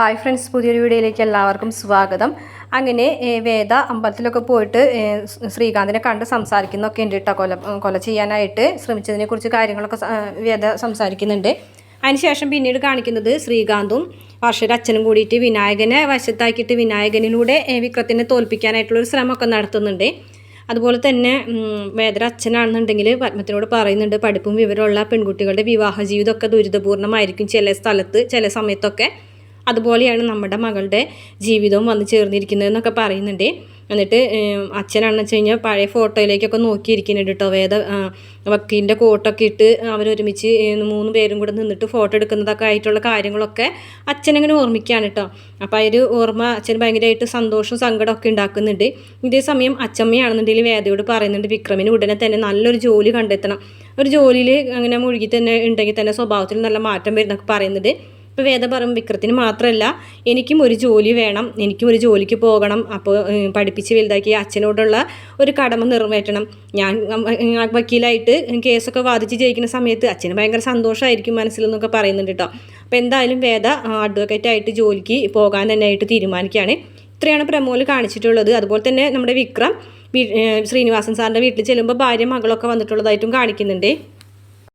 Hi friends പുതിയൊരു വീഡിയോയിലേക്ക് എല്ലാവർക്കും സ്വാഗതം. അങ്ങനെ വേദ അമ്പലത്തിലൊക്കെ പോയിട്ട് ശ്രീകാന്തിനെ കണ്ട് സംസാരിക്കുന്നൊക്കെ ഉണ്ട് കേട്ടോ കൊല കൊല ചെയ്യാനായിട്ട് ശ്രമിച്ചതിനെ കുറിച്ച് കാര്യങ്ങളൊക്കെ വേദ സംസാരിക്കുന്നുണ്ട്. അതിനുശേഷം പിന്നീട് കാണിക്കുന്നത് ശ്രീകാന്തും വർഷയുടെ അച്ഛനും കൂടിയിട്ട് വിനായകനെ വശത്താക്കിയിട്ട് വിനായകനിലൂടെ വിക്രത്തിനെ തോൽപ്പിക്കാനായിട്ടുള്ളൊരു ശ്രമമൊക്കെ നടത്തുന്നുണ്ട്. അതുപോലെ തന്നെ വേദര അച്ഛനാണെന്നുണ്ടെങ്കിൽ പത്മത്തിനോട് പറയുന്നുണ്ട് പഠിപ്പും വിവരമുള്ള പെൺകുട്ടികളുടെ വിവാഹ ജീവിതമൊക്കെ ദുരിതപൂർണമായിരിക്കും ചില സ്ഥലത്ത് ചില സമയത്തൊക്കെ. അതുപോലെയാണ് നമ്മുടെ മകളുടെ ജീവിതവും വന്ന് ചേർന്നിരിക്കുന്നതെന്നൊക്കെ പറയുന്നുണ്ട്. എന്നിട്ട് അച്ഛനാണെന്ന് വെച്ച് കഴിഞ്ഞാൽ പഴയ ഫോട്ടോയിലേക്കൊക്കെ നോക്കിയിരിക്കുന്നുണ്ട് കേട്ടോ. വേദ വക്കീലിന്റെ കോട്ടൊക്കെ ഇട്ട് അവരൊരുമിച്ച് മൂന്ന് പേരും കൂടെ നിന്നിട്ട് ഫോട്ടോ എടുക്കുന്നതൊക്കെ ആയിട്ടുള്ള കാര്യങ്ങളൊക്കെ അച്ഛനങ്ങനെ ഓർമ്മിക്കുകയാണ് കേട്ടോ. അപ്പോൾ ആ ഒരു ഓർമ്മ അച്ഛന് ഭയങ്കരമായിട്ട് സന്തോഷവും സങ്കടമൊക്കെ ഉണ്ടാക്കുന്നുണ്ട്. ഇതേ സമയം അച്ചമ്മയാണെന്നുണ്ടെങ്കിൽ വേദയോട് പറയുന്നുണ്ട് വിക്രമിന് ഉടനെ തന്നെ നല്ലൊരു ജോലി കണ്ടെത്തണം. ഒരു ജോലിയിൽ അങ്ങനെ മുഴുകി തന്നെ ഉണ്ടെങ്കിൽ തന്നെ സ്വഭാവത്തിൽ നല്ല മാറ്റം വരുന്നൊക്കെ പറയുന്നുണ്ട്. ഇപ്പോൾ വേദ വിക്രത്തിന് മാത്രമല്ല എനിക്കും ഒരു ജോലി വേണം എനിക്കും ഒരു ജോലിക്ക് പോകണം അപ്പോൾ പഠിപ്പിച്ച് വലുതാക്കി അച്ഛനോടുള്ള ഒരു കടമ നിറവേറ്റണം. ഞാൻ വക്കീലായിട്ട് കേസൊക്കെ വാദിച്ച് ജയിക്കുന്ന സമയത്ത് അച്ഛന് ഭയങ്കര സന്തോഷമായിരിക്കും മനസ്സിലെന്നൊക്കെ പറയുന്നുണ്ട് കേട്ടോ അപ്പോൾ എന്തായാലും വേദ അഡ്വക്കേറ്റായിട്ട് ജോലിക്ക് പോകാൻ തന്നെ ആയിട്ട് തീരുമാനിക്കുകയാണ്. ഇത്രയാണ് പ്രമോൽ കാണിച്ചിട്ടുള്ളത്. അതുപോലെ തന്നെ നമ്മുടെ വിക്രം ശ്രീനിവാസൻ സാറിന്റെ വീട്ടിൽ ചെല്ലുമ്പോൾ ഭാര്യ മകളൊക്കെ വന്നിട്ടുള്ളതായിട്ടും കാണിക്കുന്നുണ്ട്.